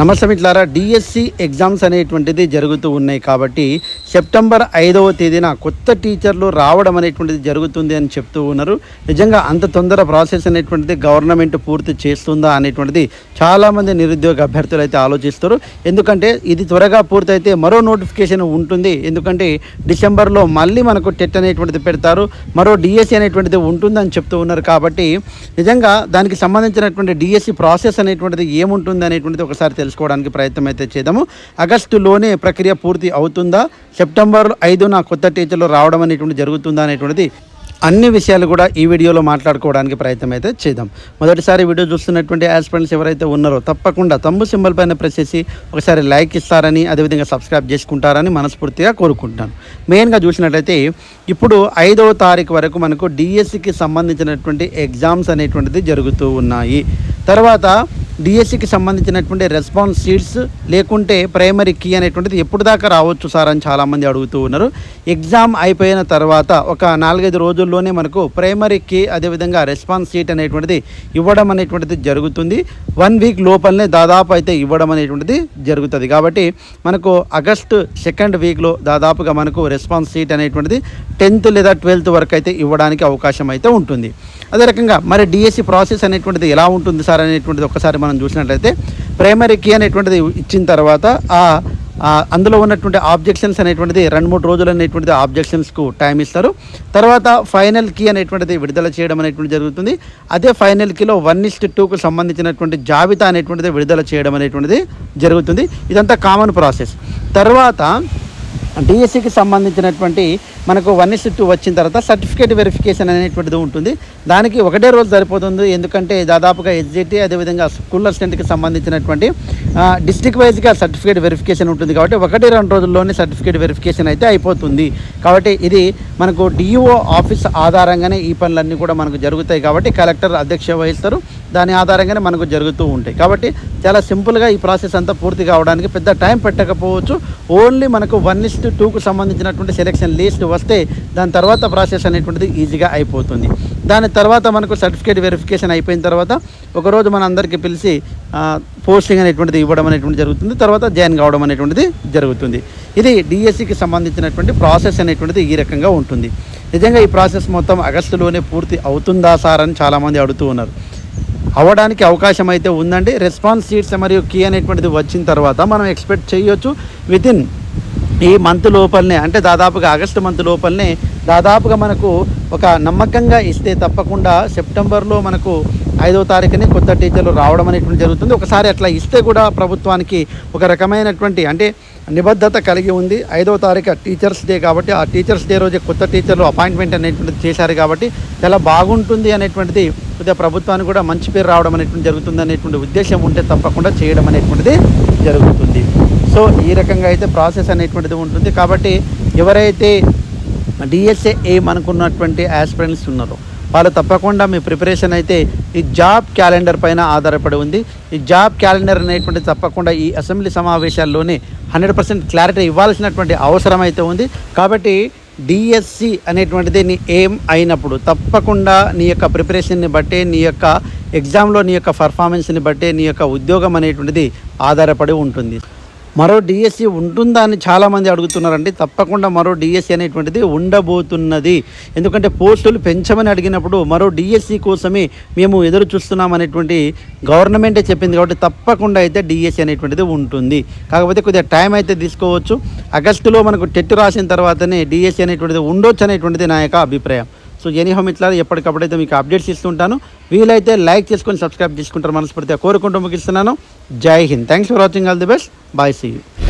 నమస్తే మిట్లారా DSC exams అనేటువంటిది జరుగుతూ ఉన్నాయి కాబట్టి సెప్టెంబర్ ఐదవ తేదీన కొత్త టీచర్లు రావడం అనేటువంటిది జరుగుతుంది అని చెప్తూ ఉన్నారు. నిజంగా అంత తొందర ప్రాసెస్ అనేటువంటిది గవర్నమెంట్ పూర్తి చేస్తుందా అనేటువంటిది చాలామంది నిరుద్యోగ అభ్యర్థులు అయితే ఆలోచిస్తారు. ఎందుకంటే ఇది త్వరగా పూర్తయితే మరో నోటిఫికేషన్ ఉంటుంది. ఎందుకంటే డిసెంబర్లో మళ్ళీ మనకు టెట్ అనేటువంటిది పెడతారు. మరో డిఎస్సి అనేటువంటిది ఉంటుందని చెప్తూ ఉన్నారు. కాబట్టి నిజంగా దానికి సంబంధించినటువంటి డిఎస్సి ప్రాసెస్ అనేటువంటిది ఏముంటుంది అనేటువంటిది ఒకసారి తెలుసుకోవడానికి ప్రయత్నం అయితే చేద్దాము. ఆగస్టులోనే ప్రక్రియ పూర్తి అవుతుందా? సెప్టెంబర్ ఐదున కొత్త టీచర్లు రావడం అనేటువంటి జరుగుతుందా అనేటువంటిది అన్ని విషయాలు కూడా ఈ వీడియోలో మాట్లాడుకోవడానికి ప్రయత్నం అయితే చేద్దాం. మొదటిసారి వీడియో చూస్తున్నటువంటి యాస్పిరెంట్స్ ఎవరైతే ఉన్నారో తప్పకుండా తమ్ము సింబల్ పైన ప్రెస్ చేసి ఒకసారి లైక్ ఇస్తారని అదేవిధంగా సబ్స్క్రైబ్ చేసుకుంటారని మనస్ఫూర్తిగా కోరుకుంటాను మెయిన్గా చూసినట్లయితే ఇప్పుడు ఐదవ తారీఖు వరకు మనకు డిఎస్సికి సంబంధించినటువంటి ఎగ్జామ్స్ అనేటువంటిది జరుగుతూ ఉన్నాయి. తర్వాత డిఎస్సికి సంబంధించినటువంటి రెస్పాన్స్ షీట్స్ లేకుంటే ప్రైమరీ కీ అనేటువంటిది ఎప్పుడు దాకా రావచ్చు సార్ అని చాలామంది అడుగుతూ ఉన్నారు. ఎగ్జామ్ అయిపోయిన తర్వాత ఒక నాలుగైదు రోజులు రోజుల్లోనే మనకు ప్రైమరీ కీ అదేవిధంగా రెస్పాన్స్ షీట్ అనేటువంటిది ఇవ్వడం అనేటువంటిది జరుగుతుంది. వన్ వీక్ లోపలనే దాదాపు అయితే ఇవ్వడం అనేటువంటిది జరుగుతుంది. కాబట్టి మనకు ఆగస్టు సెకండ్ వీక్లో దాదాపుగా మనకు రెస్పాన్స్ షీట్ అనేటువంటిది టెన్త్ లేదా ట్వెల్త్ వరకు అయితే ఇవ్వడానికి అవకాశం అయితే ఉంటుంది. అదే రకంగా మరి డిఎస్సి ప్రాసెస్ అనేటువంటిది ఎలా ఉంటుంది సార్ అనేటువంటిది ఒకసారి మనం చూసినట్లయితే ప్రైమరీ కీ అనేటువంటిది ఇచ్చిన తర్వాత ఆ ఆ అందులో ఉన్నటువంటి ఆబ్జెక్షన్స్ అనేటువంటిది రెండు మూడు రోజులు అనేటువంటిది ఆబ్జెక్షన్స్కు టైం ఇస్తారు. తర్వాత ఫైనల్ కీ అనేటువంటిది విడుదల చేయడం అనేటువంటి జరుగుతుంది. అదే ఫైనల్ కీలో వన్ ఇస్ట్ టూకు సంబంధించినటువంటి జాబితా అనేటువంటిది విడుదల చేయడం అనేటువంటిది జరుగుతుంది. ఇదంతా కామన్ ప్రాసెస్ తర్వాత డిఎస్సికి సంబంధించినటువంటి మనకు వన్ ఇస్ టూ వచ్చిన తర్వాత సర్టిఫికేట్ వెరిఫికేషన్ అనేటువంటిది ఉంటుంది. దానికి ఒకటే రోజు సరిపోతుంది. ఎందుకంటే దాదాపుగా ఎస్జిటి అదేవిధంగా స్కూల్ అసిస్టెంట్కి సంబంధించినటువంటి డిస్ట్రిక్ట్ వైజ్గా సర్టిఫికేట్ వెరిఫికేషన్ ఉంటుంది కాబట్టి ఒకటి రెండు రోజుల్లోనే సర్టిఫికేట్ వెరిఫికేషన్ అయితే అయిపోతుంది. కాబట్టి ఇది మనకు డిఈఓ ఆఫీస్ ఆధారంగానే ఈ పనులన్నీ కూడా మనకు జరుగుతాయి కాబట్టి కలెక్టర్ అధ్యక్ష వహిస్తారు. దాని ఆధారంగానే మనకు జరుగుతూ ఉంటాయి. కాబట్టి చాలా సింపుల్గా ఈ ప్రాసెస్ అంతా పూర్తి కావడానికి పెద్ద టైం పెట్టకపోవచ్చు. ఓన్లీ మనకు వన్ లిస్ట్ టూకు సంబంధించినటువంటి సెలెక్షన్ లిస్ట్ వస్తే దాని తర్వాత ప్రాసెస్ అనేటువంటిది ఈజీగా అయిపోతుంది. దాని తర్వాత మనకు సర్టిఫికేట్ వెరిఫికేషన్ అయిపోయిన తర్వాత ఒకరోజు మన అందరికీ పిలిచి పోస్టింగ్ అనేటువంటిది ఇవ్వడం అనేటువంటి జరుగుతుంది. తర్వాత జాయిన్ కావడం అనేటువంటిది జరుగుతుంది. ఇది డిఎస్సికి సంబంధించినటువంటి ప్రాసెస్ అనేటువంటిది ఈ రకంగా ఉంటుంది. నిజంగా ఈ ప్రాసెస్ మొత్తం ఆగస్టులోనే పూర్తి అవుతుందా సార్ అని చాలామంది అడుగుతూ ఉన్నారు. అవ్వడానికి అవకాశం అయితే ఉందండి. రెస్పాన్స్ సీట్స్ మరియు కీ అనేటువంటిది వచ్చిన తర్వాత మనం ఎక్స్పెక్ట్ చేయొచ్చు. వితిన్ ఈ మంత్ లోపలనే అంటే దాదాపుగా ఆగస్టు మంత్ లోపలనే దాదాపుగా మనకు ఒక నమ్మకంగా ఇస్తే తప్పకుండా సెప్టెంబర్లో మనకు ఐదో తారీఖుని కొత్త టీచర్లు రావడం అనేటువంటి జరుగుతుంది. ఒకసారి అట్లా ఇస్తే కూడా ప్రభుత్వానికి ఒక రకమైనటువంటి అంటే నిబద్ధత కలిగి ఉంది. ఐదో తారీఖు టీచర్స్ డే కాబట్టి ఆ టీచర్స్ డే రోజే కొత్త టీచర్లు అపాయింట్మెంట్ అనేటువంటిది చేశారు కాబట్టి చాలా బాగుంటుంది అనేటువంటిది కొద్దిగా ప్రభుత్వానికి కూడా మంచి పేరు రావడం అనేటువంటి జరుగుతుంది అనేటువంటి ఉద్దేశం ఉంటే తప్పకుండా చేయడం అనేటువంటిది జరుగుతుంది. సో ఈ రకంగా అయితే ప్రాసెస్ అనేటువంటిది ఉంటుంది. కాబట్టి ఎవరైతే డిఎస్ఏ ఎయిమ్ అనుకున్నటువంటి ఆస్పిరెంట్స్ ఉన్నారో వాళ్ళు తప్పకుండా మీ ప్రిపరేషన్ అయితే ఈ జాబ్ క్యాలెండర్ పైన ఆధారపడి ఉంది. ఈ జాబ్ క్యాలెండర్ అనేటువంటి తప్పకుండా ఈ అసెంబ్లీ సమావేశాల్లోనే హండ్రెడ్ పర్సెంట్ క్లారిటీ ఇవ్వాల్సినటువంటి అవసరం అయితే ఉంది. కాబట్టి డిఎస్సి అనేటువంటిది నీ ఏం అయినప్పుడు తప్పకుండా నీ యొక్క ప్రిపరేషన్ని బట్టి నీ యొక్క ఎగ్జామ్లో నీ యొక్క పర్ఫార్మెన్స్ని బట్టి నీ యొక్క ఉద్యోగం అనేటువంటిది ఆధారపడి ఉంటుంది. మరో డిఎస్సి ఉంటుందా అని చాలామంది అడుగుతున్నారండి. తప్పకుండా మరో డిఎస్సి అనేటువంటిది ఉండబోతున్నది. ఎందుకంటే పోస్టులు పెంచమని అడిగినప్పుడు మరో డిఎస్సి కోసమే మేము ఎదురు చూస్తున్నాం అనేటువంటి గవర్నమెంటే చెప్పింది కాబట్టి తప్పకుండా అయితే డిఎస్సి అనేటువంటిది ఉంటుంది. కాకపోతే కొద్దిగా టైం అయితే తీసుకోవచ్చు. ఆగస్టులో మనకు టెట్ రాసిన తర్వాతనే డిఎస్సి అనేటువంటిది ఉండొచ్చు అనేటువంటిది నా యొక్క అభిప్రాయం. సో ఎనీహోమ్ ఇట్లా ఎప్పటికప్పుడైతే మీకు అప్డేట్స్ ఇస్తుంటాను. వీలైతే లైక్ చేసుకొని సబ్స్క్రైబ్ చేసుకుంటారు మనస్ఫూర్తిగా కోరుకుంటూ ముగిస్తున్నాను. జై Hind. Thanks for watching all the best bye see you